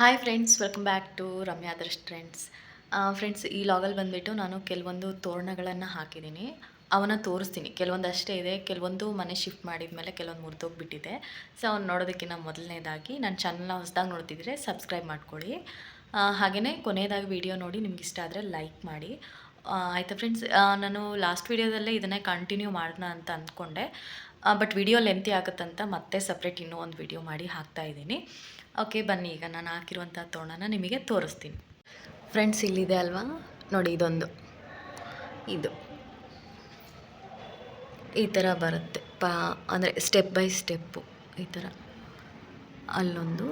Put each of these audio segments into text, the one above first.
Hi friends welcome back to Ramya others friends friends ಈ ಲಾಗಲ್ಲಿ ಬಂದುಬಿಟ್ಟು ನಾನು ಕೆಲವೊಂದು ತೋರಣಗಳನ್ನು ಹಾಕಿದ್ದೀನಿ. ಅವನ್ನ ತೋರಿಸ್ತೀನಿ. ಕೆಲವೊಂದು ಅಷ್ಟೇ ಇದೆ. ಕೆಲವೊಂದು ಮನೆ ಶಿಫ್ಟ್ ಮಾಡಿದ ಮೇಲೆ ಕೆಲವೊಂದು ಮುರಿದೋಗ್ಬಿಟ್ಟಿದೆ. ಸೊ ಅವ್ನು ನೋಡೋದಕ್ಕಿಂತ ಮೊದಲನೇದಾಗಿ ನನ್ನ ಚಾನಲ್ನ ಹೊಸದಾಗಿ ನೋಡ್ತಿದ್ರೆ ಸಬ್ಸ್ಕ್ರೈಬ್ ಮಾಡ್ಕೊಳ್ಳಿ. ಹಾಗೆಯೇ ಕೊನೆಯದಾಗಿ ವಿಡಿಯೋ ನೋಡಿ ನಿಮ್ಗೆ ಇಷ್ಟ ಆದರೆ ಲೈಕ್ ಮಾಡಿ. ಆಯಿತಾ ಫ್ರೆಂಡ್ಸ್ ನಾನು ಲಾಸ್ಟ್ ವೀಡಿಯೋದಲ್ಲೇ ಇದನ್ನೇ ಕಂಟಿನ್ಯೂ ಮಾಡೋಣ ಅಂತ ಅಂದ್ಕೊಂಡೆ. ಬಟ್ ವಿಡಿಯೋ ಲೆಂತಿ ಆಗುತ್ತಂತ ಮತ್ತೆ ಸಪ್ರೇಟ್ ಇನ್ನೂ ಒಂದು ವಿಡಿಯೋ ಮಾಡಿ ಹಾಕ್ತಾ ಇದ್ದೀನಿ. ಓಕೆ ಬನ್ನಿ ಈಗ ನಾನು ಹಾಕಿರುವಂಥ ತೋರಣನ ನಿಮಗೆ ತೋರಿಸ್ತೀನಿ. ಫ್ರೆಂಡ್ಸ್ ಇಲ್ಲಿದೆ ಅಲ್ವಾ? ನೋಡಿ, ಇದೊಂದು. ಇದು. ಈ ಥರ ಬರುತ್ತೆ. ಪಾ, ಅಂದರೆ ಸ್ಟೆಪ್ ಬೈ ಸ್ಟೆಪ್ಪು ಈ ಥರ ಅಲ್ಲೊಂದು,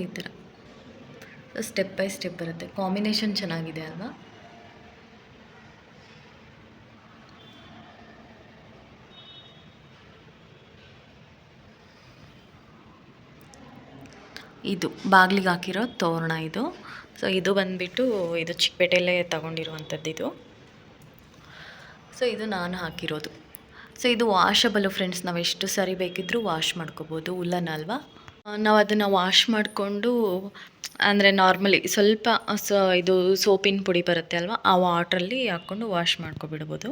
ಈ ಥರ ಸ್ಟೆಪ್ ಬೈ ಸ್ಟೆಪ್ ಬರುತ್ತೆ. ಕಾಂಬಿನೇಷನ್ ಚೆನ್ನಾಗಿದೆ ಅಲ್ವಾ? ಇದು ಬಾಗಿಲಿಗೆ ಹಾಕಿರೋ ತೋರಣ ಇದು. ಸೊ ಇದು ಬಂದುಬಿಟ್ಟು ಇದು ಚಿಕ್ಕಪೇಟೆಯಲ್ಲೇ ತಗೊಂಡಿರುವಂಥದ್ದು ಇದು. ಸೊ ಇದು ನಾನು ಹಾಕಿರೋದು. ಸೊ ಇದು ವಾಷಬಲು ಫ್ರೆಂಡ್ಸ್ ನಾವು ಎಷ್ಟು ಸರಿ ಬೇಕಿದ್ರೂ ವಾಶ್ ಮಾಡ್ಕೋಬೋದು, ಉಲ್ಲನ್ ಅಲ್ವಾ? ನಾವು ಅದನ್ನು ವಾಶ್ ಮಾಡಿಕೊಂಡು, ಅಂದರೆ ನಾರ್ಮಲಿ ಸ್ವಲ್ಪ, ಸ, ಇದು ಸೋಪಿನ ಪುಡಿ ಬರುತ್ತೆ ಅಲ್ವಾ? ಆ ವಾಟ್ರಲ್ಲಿ ಹಾಕ್ಕೊಂಡು ವಾಶ್ ಮಾಡ್ಕೊಬಿಡ್ಬೋದು.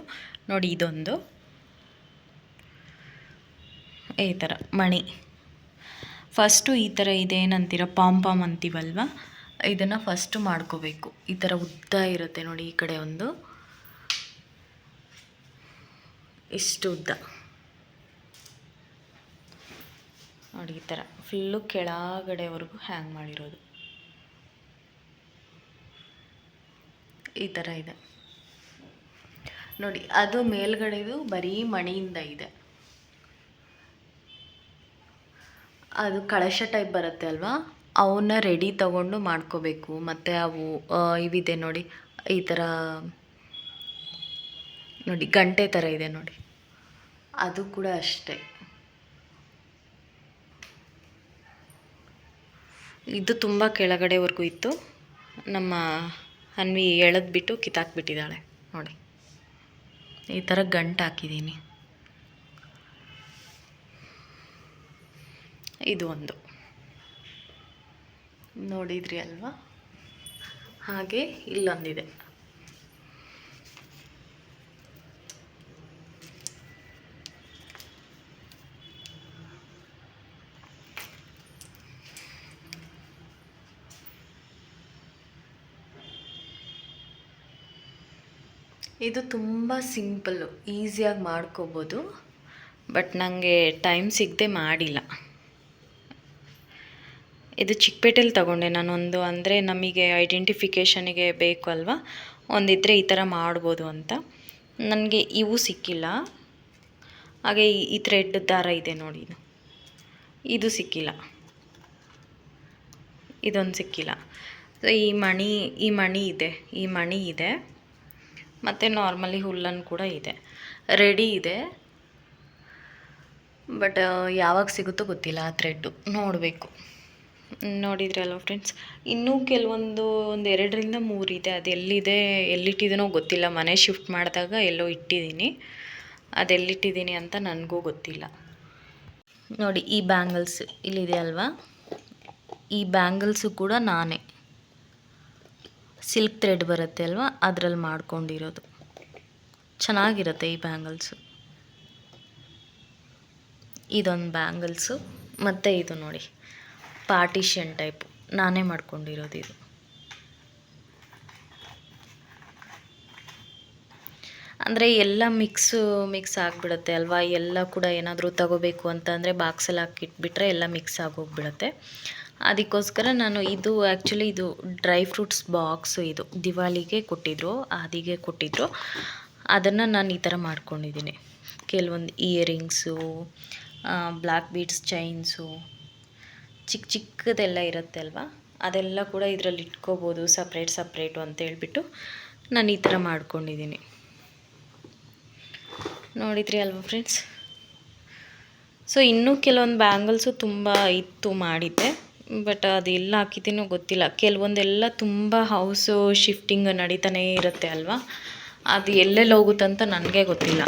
ನೋಡಿ ಇದೊಂದು. ಈ ಥರ ಮಣಿ. ಫಸ್ಟು ಈ ಥರ ಇದೇನಂತೀರ ಪಾಮ್ ಪಾಮ್ ಅಂತೀವಲ್ವ? ಇದನ್ನು ಫಸ್ಟು ಮಾಡ್ಕೋಬೇಕು. ಈ ಥರ ಉದ್ದ ಇರುತ್ತೆ ನೋಡಿ ಈ ಕಡೆ ಒಂದು. ಇಷ್ಟು ಉದ್ದ. ನೋಡಿ ಈ ಥರ. ಫುಲ್ಲು ಕೆಳಗಡೆವರೆಗೂ ಹ್ಯಾಂಗ್ ಮಾಡಿರೋದು. ಈ ಥರ ಇದೆ. ನೋಡಿ, ಅದು ಮೇಲ್ಗಡೆದು ಬರೀ ಮಣಿಯಿಂದ ಇದೆ. ಅದು ಕಳಶ ಟೈಪ್ ಬರುತ್ತೆ ಅಲ್ವಾ? ಅವನ್ನ ರೆಡಿ ತಗೊಂಡು ಮಾಡ್ಕೋಬೇಕು. ಮತ್ತು ಅವು ಇವಿದೆ ನೋಡಿ. ಈ ಥರ ನೋಡಿ, ಗಂಟೆ ಥರ ಇದೆ ನೋಡಿ. ಅದು ಕೂಡ ಅಷ್ಟೇ. ಇದು ತುಂಬ ಕೆಳಗಡೆವರೆಗೂ ಇತ್ತು. ನಮ್ಮ ಅನ್ವಿ ಎಳೆದ್ಬಿಟ್ಟು ಕಿತ್ತಾಕ್ಬಿಟ್ಟಿದ್ದಾಳೆ ನೋಡಿ. ಈ ಥರ ಗಂಟು ಹಾಕಿದ್ದೀನಿ. ಇದು ಒಂದು. ನೋಡಿದ್ರಿ ಅಲ್ವಾ? ಹಾಗೆ ಇಲ್ಲೊಂದಿದೆ. ಇದು ತುಂಬ ಸಿಂಪಲ್ಲು, ಈಸಿಯಾಗಿ ಮಾಡ್ಕೋಬೋದು, ಬಟ್ ನನಗೆ ಟೈಮ್ ಸಿಗದೆ ಮಾಡಿಲ್ಲ. ಇದು ಚಿಕ್ಕಪೇಟೆಲಿ ತಗೊಂಡೆ ನಾನೊಂದು ಅಂದರೆ ನಮಗೆ ಐಡೆಂಟಿಫಿಕೇಷನಿಗೆ ಬೇಕು ಅಲ್ವಾ? ಒಂದಿದ್ದರೆ ಈ ಥರ ಮಾಡ್ಬೋದು ಅಂತ. ನನಗೆ ಇವು ಸಿಕ್ಕಿಲ್ಲ. ಹಾಗೆ ಈ- ಥ್ರೆಡ್ ದಾರ ಇದೆ ನೋಡಿ ಇದು. ಇದು ಸಿಕ್ಕಿಲ್ಲ. ಇದೊಂದು ಸಿಕ್ಕಿಲ್ಲ. ಸೊ ಈ ಮಣಿ ಈ ಮಣಿ ಇದೆ. ಈ ಮಣಿ ಇದೆ. ಮತ್ತು ನಾರ್ಮಲಿ ಹುಲ್ಲನ್ ಕೂಡ ಇದೆ. ರೆಡಿ ಇದೆ. ಬಟ್ ಯಾವಾಗ ಸಿಗುತ್ತೋ ಗೊತ್ತಿಲ್ಲ ಆ ಥ್ರೆಡ್ಡು ನೋಡಬೇಕು. ನೋಡಿದ್ರಲ್ವ ಫ್ರೆಂಡ್ಸ್ ಇನ್ನೂ ಕೆಲವೊಂದು ಒಂದು ಎರಡರಿಂದ ಮೂರಿದೆ ಅದು ಎಲ್ಲಿದೆ ಎಲ್ಲಿಟ್ಟಿದ್ದೀನೋ ಗೊತ್ತಿಲ್ಲ. ಮನೆ ಶಿಫ್ಟ್ ಮಾಡಿದಾಗ ಎಲ್ಲೋ ಇಟ್ಟಿದ್ದೀನಿ. ಅದೆಲ್ಲಿಟ್ಟಿದ್ದೀನಿ ಅಂತ ನನಗೂ ಗೊತ್ತಿಲ್ಲ. ನೋಡಿ, ಈ ಬ್ಯಾಂಗಲ್ಸ್ ಇಲ್ಲಿದೆ ಅಲ್ವಾ? ಈ ಬ್ಯಾಂಗಲ್ಸು ಕೂಡ ನಾನೇ. ಸಿಲ್ಕ್ ಥ್ರೆಡ್ ಬರುತ್ತೆ ಅಲ್ವಾ? ಅದರಲ್ಲಿ ಮಾಡ್ಕೊಂಡಿರೋದು. ಚೆನ್ನಾಗಿರುತ್ತೆ ಈ ಬ್ಯಾಂಗಲ್ಸು ಇದೊಂದು ಬ್ಯಾಂಗಲ್ಸು ಮತ್ತು ಇದು ನೋಡಿ. Partition type. ನಾನೇ ಮಾಡ್ಕೊಂಡಿರೋದು ಇದು. ಅಂದರೆ ಎಲ್ಲ ಮಿಕ್ಸು, ಮಿಕ್ಸ್ ಆಗಿಬಿಡುತ್ತೆ ಅಲ್ವಾ? ಎಲ್ಲ ಕೂಡ ಏನಾದರೂ ತಗೋಬೇಕು ಅಂತ ಅಂದರೆ ಬಾಕ್ಸಲ್ಲಿ ಹಾಕಿಟ್ಬಿಟ್ರೆ ಎಲ್ಲ ಮಿಕ್ಸ್ ಆಗೋಗ್ಬಿಡುತ್ತೆ. ಅದಕ್ಕೋಸ್ಕರ ನಾನು ಇದು ಆ್ಯಕ್ಚುಲಿ ಇದು ಡ್ರೈ ಫ್ರೂಟ್ಸ್ ಬಾಕ್ಸು ಇದು. ದಿವಾಲಿಗೆ ಕೊಟ್ಟಿದ್ರು, ಆದಿಗೆ ಕೊಟ್ಟಿದ್ರು. ಅದನ್ನು ನಾನು ಈ ಥರ ಮಾಡ್ಕೊಂಡಿದ್ದೀನಿ. ಕೆಲವೊಂದು ಇಯರಿಂಗ್ಸು ಬ್ಲ್ಯಾಕ್ ಬೀಡ್ಸ್, ಚೈನ್ಸು. ಚಿಕ್ಕ ಚಿಕ್ಕದೆಲ್ಲ ಇರುತ್ತೆ ಅಲ್ವಾ? ಅದೆಲ್ಲ ಕೂಡ ಇದರಲ್ಲಿ ಇಟ್ಕೋಬೋದು ಸಪ್ರೇಟ್ ಸಪ್ರೇಟು ಅಂತ ಹೇಳ್ಬಿಟ್ಟು ನಾನು ಈ ಥರ ಮಾಡ್ಕೊಂಡಿದ್ದೀನಿ. ನೋಡಿದ್ರಿ ಅಲ್ವಾ ಫ್ರೆಂಡ್ಸ್ ಸೊ ಇನ್ನೂ ಕೆಲವೊಂದು ಬ್ಯಾಂಗಲ್ಸು ತುಂಬ ಇತ್ತು ಮಾಡಿದ್ದೆ ಬಟ್ ಅದು ಎಲ್ಲ ಹಾಕಿದ್ದೀನೋ ಗೊತ್ತಿಲ್ಲ. ಕೆಲವೊಂದೆಲ್ಲ ತುಂಬ ಹೌಸು ಶಿಫ್ಟಿಂಗ್ ನಡೀತಾನೇ ಇರುತ್ತೆ ಅಲ್ವಾ? ಅದು ಎಲ್ಲೆಲ್ಲಿ ಹೋಗುತ್ತಂತ ನನಗೆ ಗೊತ್ತಿಲ್ಲ.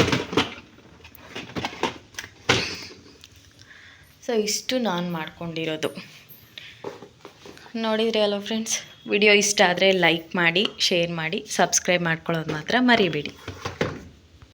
ಸೊ ಇಷ್ಟು ನಾನು ಮಾಡ್ಕೊಂಡಿರೋದು. ನೋಡಿದ್ರಿ ಅಲ್ವ ಫ್ರೆಂಡ್ಸ್ ವಿಡಿಯೋ ಇಷ್ಟ ಆದರೆ ಲೈಕ್ ಮಾಡಿ ಶೇರ್ ಮಾಡಿ ಸಬ್ಸ್ಕ್ರೈಬ್ ಮಾಡ್ಕೊಳ್ಳೋದು ಮಾತ್ರ ಮರಿಬೇಡಿ.